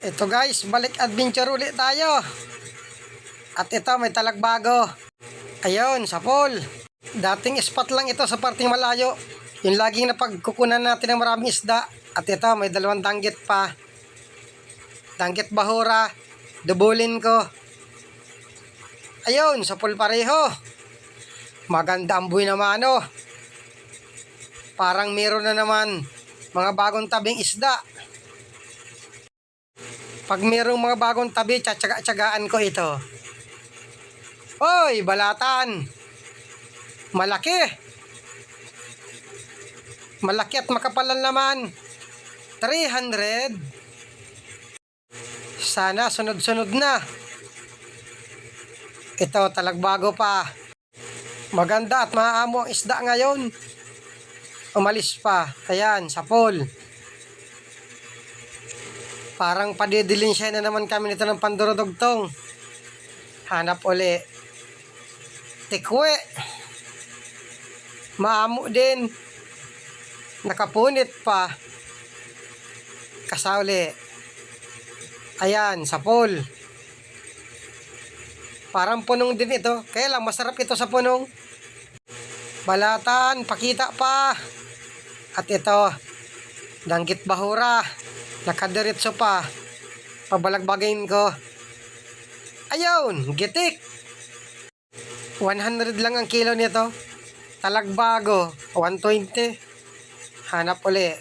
Ito guys, balik adventure ulit tayo. At ito, may talagbago. Ayun, sa pool. Dating spot lang ito sa parting malayo. Yung laging napagkukunan natin ng maraming isda. At ito, may dalawang danggit pa. Danggit bahura. Dubulin ko. Ayun, sa pool pareho. Maganda ang buhay naman, ano. Parang meron na naman mga bagong tabing isda. Pag mayroong mga bagong tabi, tsatsaga-tsagaan ko ito. Hoy, balatan! Malaki! Malaki at makapalan naman. 300. Sana sunod-sunod na. Ito, talagbago pa. Maganda at maaamo ang isda ngayon. Umalis pa. Ayan, sa pool. Parang padidilin siya na naman kami nito ng pandurudugtong. Hanap uli. Tikwe. Maamo din. Nakapunit pa. Kasauli. Ayan, sa pool. Parang punong din ito. Kaya lang, masarap ito sa punong. Balatan, pakita pa. At ito, danggit bahura. Nakadiretso pa. Pabalagbagayin ko. Ayun, gitik. 100 lang ang kilo nito. Talagbago, 120. Hanap uli.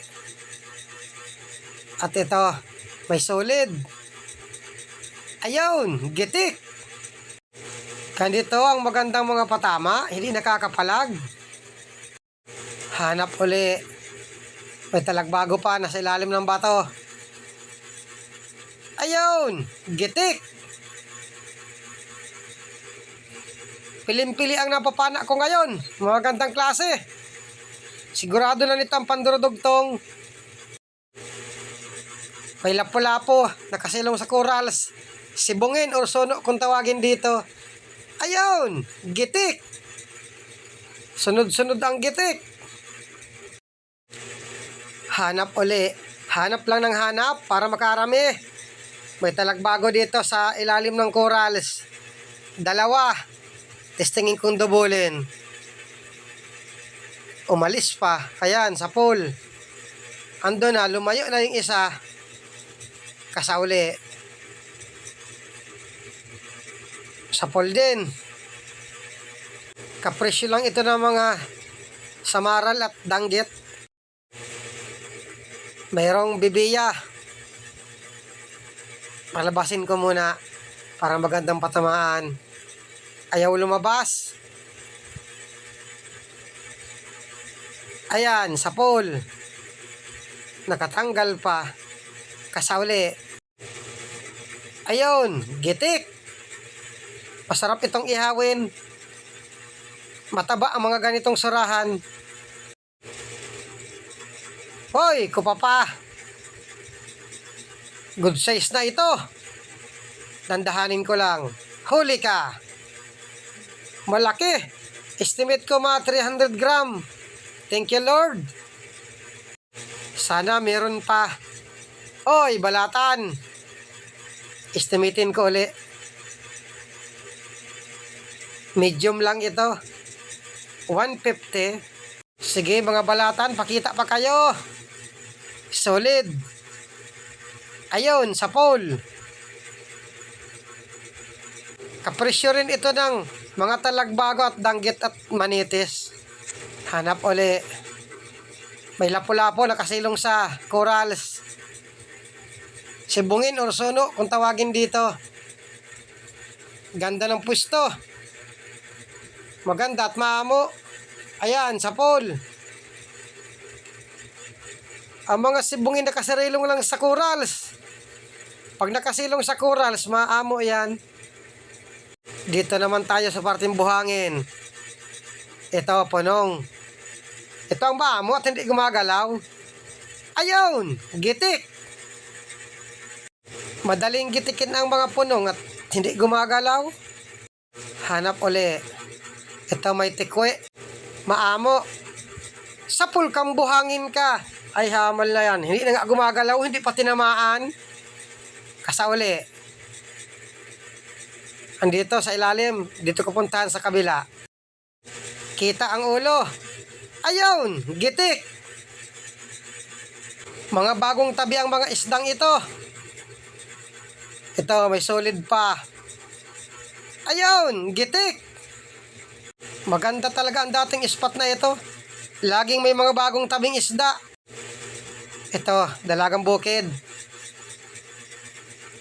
At ito, may solid. Ayun, gitik. Ganito ang magandang mga patama, hindi nakakapalag. Hanap uli. May talagbago pa, nasa ilalim ng bato. Ayun, gitik. Pilim-pili ang napapana ko ngayon. Mga gandang klase. Sigurado na nito ang pandurudugtong. May lapo-lapo, nakasilong sa corals. Sibungin or sono kung tawagin dito. Ayun, gitik. Sunod-sunod ang gitik. Hanap uli. Hanap lang ng hanap para makarami. May talagbago dito sa ilalim ng corals. Dalawa. Testingin kong dubulin. Umalis pa. Ayan, sa pool. Ando na, lumayo na yung isa. Kasauli. Sa pool din. Kapresyo lang ito ng mga samaral at danggit. Mayroong bibiya. Palabasin ko muna para magandang patamaan. Ayaw lumabas. Ayan, sa pool. Nakatanggal pa. Kasauli. Ayun, gitik. Masarap itong ihawin. Mataba ang mga ganitong surahan. Hoy, kupapa. Good size na ito. Dandahanin ko lang. Huli ka. Malaki. Estimate ko mga 300 gram. Thank you, Lord. Sana meron pa. Oy, balatan. Estimatein ko uli. Medium lang ito. 150. Sige mga balatan, pakita pa kayo. Solid. Ayun, sa pole. Kapresyo rin ito ng mga talagbago at danggit at manitis. Hanap uli. May lapu-lapo nakasilong sa corals. Sibungin or suno kung tawagin dito. Ganda ng pwesto. Maganda at maamo. Ayan, sa pool. Ang mga sibungin nakasarilong lang sa corals. Pag nakasilong sa corals, maamo yan. Dito naman tayo sa parting buhangin. Ito, punong. Ito ang maamo at hindi gumagalaw. Ayun, gitik. Madaling gitikin ang mga punong at hindi gumagalaw. Hanap uli. Ito may tikwe. Maamo. Sa pulkang buhangin ka. Ay hamal na yan. Hindi na nga gumagalaw, hindi pa tinamaan. Kasauli. Andito sa ilalim. Dito ko puntahan sa kabila. Kita ang ulo. Ayun! Gitik! Mga bagong tabi ang mga isdang ito. Ito, may solid pa. Ayun! Gitik! Maganda talaga ang dating spot na ito. Laging may mga bagong tabing isda. Ito, dalagang bukid.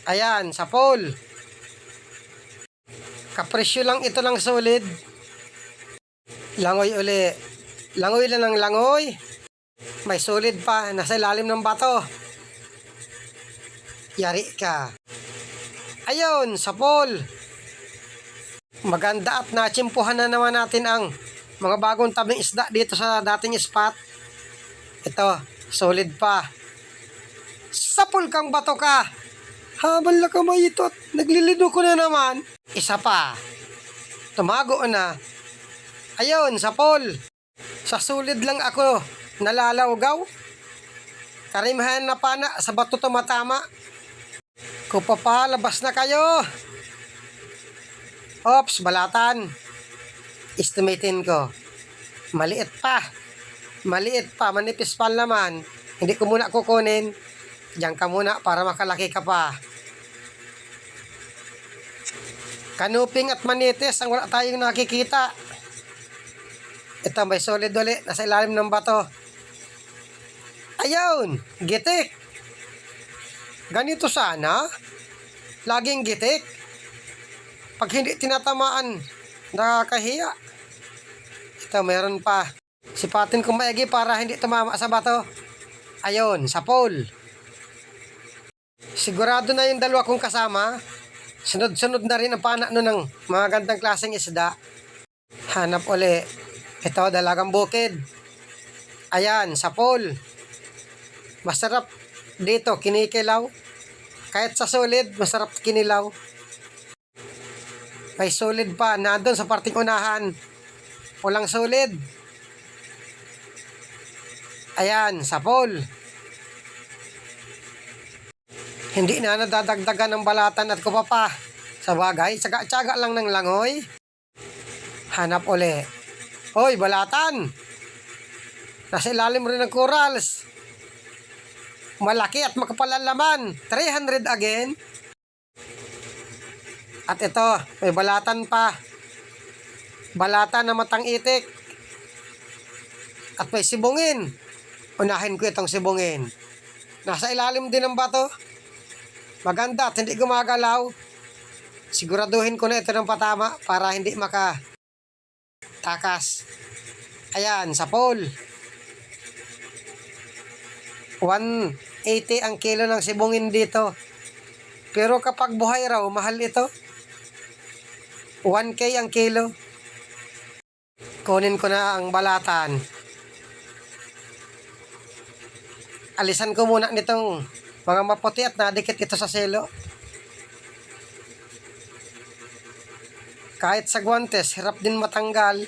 Ayan, sa pole. Kapresyo lang ito ng solid. Langoy uli. Langoy lang ng langoy. May solid pa, nasa ilalim ng bato. Yari ka. Ayun, sa pole. Maganda at natsimpuhan na naman natin ang mga bagong tabing isda dito sa dating spot. Ito, solid pa. Sapul kang bato ka. Habal na kamay ito at naglilido ko na naman. Isa pa. Tumago na. Ayun, sapol. Sa sulid lang ako nalalawgaw. Karimahan na pana sa bato tumatama. Kupapalabas na kayo. Ops, balatan. Estimatein ko. Maliit pa. Maliit pa, manipis pa naman. Hindi ko muna kukunin. Diyan ka muna para makalaki ka pa. Kanuping at manitis ang wala tayong nakikita. Ito may solid ulit. Nasa ilalim ng bato. Ayun! Gitik! Ganito sana. Laging gitik. Pag hindi tinatamaan, nakakahiya. Ito, mayroon pa. Sipatin ko maigi para hindi tumama sa bato. Ayun, sa pole. Sigurado na yung dalawa kong kasama. Sunod-sunod na rin ang pana nun ng mga gandang klaseng isda. Hanap uli. Ito, dalagang bukid. Ayan, sa pole. Masarap dito, kinikilaw. Kahit sa solid, masarap kinilaw. May solid pa, nandun sa parting unahan. Walang solid. Ayan, sa pole. Hindi na nadadagdagan ng balatan at kupapa. Sa bagay, tsaga-tsaga lang ng langoy. Hanap uli. Hoy, balatan! Nasa ilalim rin ng corals. Malaki at makapal ang laman. 300 again. At ito, may balatan pa. Balatan na matang itik. At may sibungin. Unahin ko itong sibungin. Nasa ilalim din ng bato. Maganda at hindi gumagalaw. Siguraduhin ko na ito ng patama para hindi maka takas. Ayan, sa pole. 180 ang kilo ng sibungin dito. Pero kapag buhay raw, mahal ito. 1K ang kilo. Kunin ko na ang balatan. Alisan ko muna nitong mga maputi at nadikit ito sa selo. Kahit sa guantes, hirap din matanggal.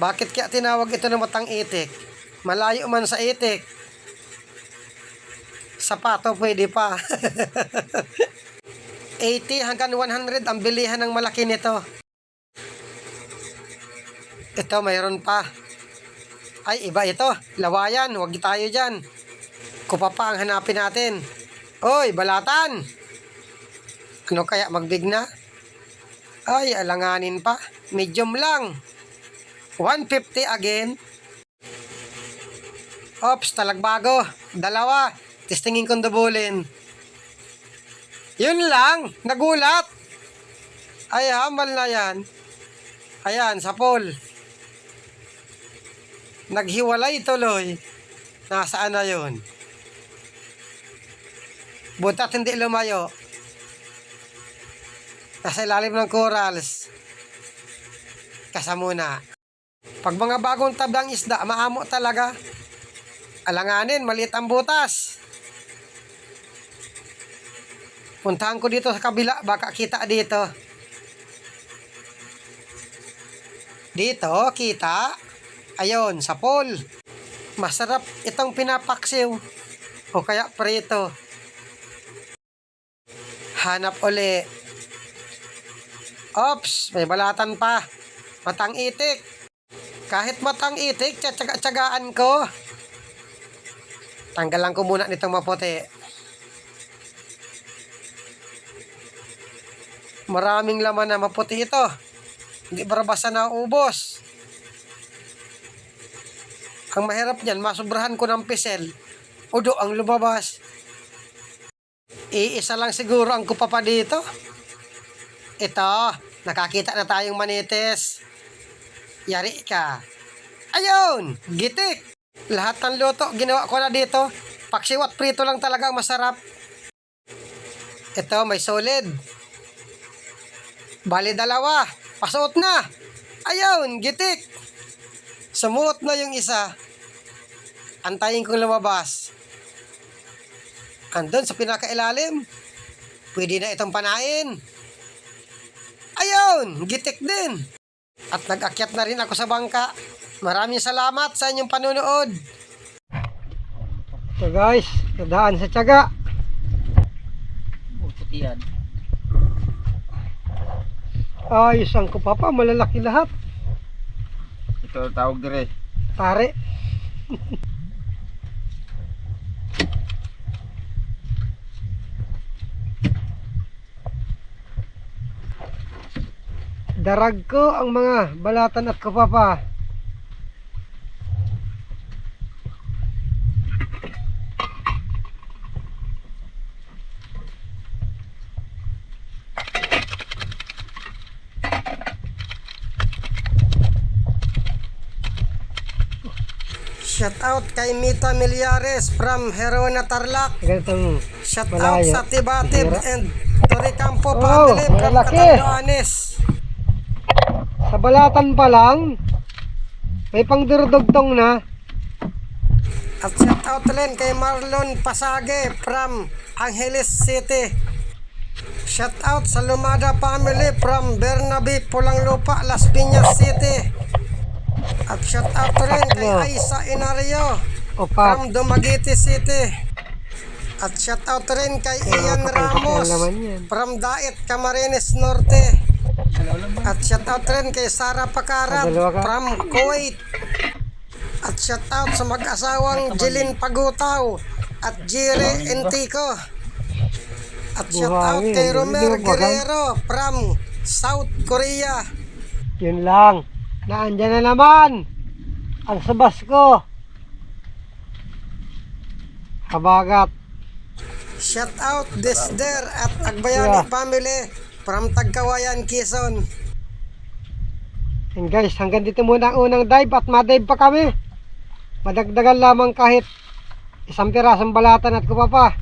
Bakit kaya tinawag ito na matang itik? Malayo man sa itik. Sapato pwede pa. 80 hanggang 100 ang bilihan ng malaki nito. Ito mayroon pa. Ay, iba ito. Lawayan. Huwag tayo dyan. Kupa pa ang hanapin natin. Oy, balatan! Ano kaya magbig na? Ay, alanganin pa. Medium lang. 150 again. Ops, talagbago. Dalawa. Testingin kong dubulin. Yun lang. Nagulat. Ay, hamal na yan. Ayan, sa pool. Naghiwalay tuloy. Nasaan na yun? Butat hindi lumayo. Nasa ilalim ng corals. Kasamuna. Pag mga bagong tabang isda, maamo talaga. Alanganin, maliit ang butas. Puntahan ko dito sa kabila, baka kita dito. Dito, kita. Ayon, sa pool. Masarap itong pinapaksiw. o kaya prito. Hanap uli. Ops, may balatan pa. Matang itik. Kahit matang itik, tsaga-tsagaan ko. Tanggalan ko muna nitong maputi. Maraming laman na maputi ito. Hindi barabasa na ubos. Ang mahirap niyan, masubrahan ko ng pisel. Udo ang lumabas. Iisa lang siguro ang kupapa dito. Ito, nakakita na tayong manitis. Yari ka. Ayun, gitik. Lahat ng luto, ginawa ko na dito. Paksiwat prito lang talaga ang masarap. Ito, may solid. Bali dalawa. Pasuot na. Ayun, gitik. Sumuot na yung isa. Antayin kong lumabas. Andun sa pinakailalim. Pwede na itong panain. Ayun, gitik din. At nag-akyat na rin ako sa bangka. Maraming salamat sa inyong panunood. So guys, nadaan sa tiyaga. Puti yan. Ayos ang kupapa, malalaki lahat. Ito tawag dire. Pare. Darag ko ang mga balatan at kapapa. Shout out kay Mita Milyares from Herona Tarlac. Shout out sa Tibatib and Toricampo Oh, family from malaki. Catanduanes. Sa balatan pa lang, may pangdurdugtong na. At shout out rin kay Marlon Pasage from Angeles City. Shout out sa Lumada family from Bernabe, Pulanglupa, Las Piñas City. At shout out rin kay. Aisa Inario Opa, from Dumaguete City. At shout out rin kay Ian Ramos from Daet, Camarines Norte. At shout out rin kay Sara Pakarat from Kuwait. At shout out sa mag-asawang Jilin Pagutaw at Jire Entico. At shout out kay Romer Guerrero from South Korea. yun lang. Naandyan na naman. Ang sabas ko. Habagat. Shout out Desder at Agbayani Yeah. family from Tagkawayan, Quezon. And guys, hanggang dito muna ang unang dive at madive pa kami. Madagdagan lamang kahit isang pirasong balatan at kupapa.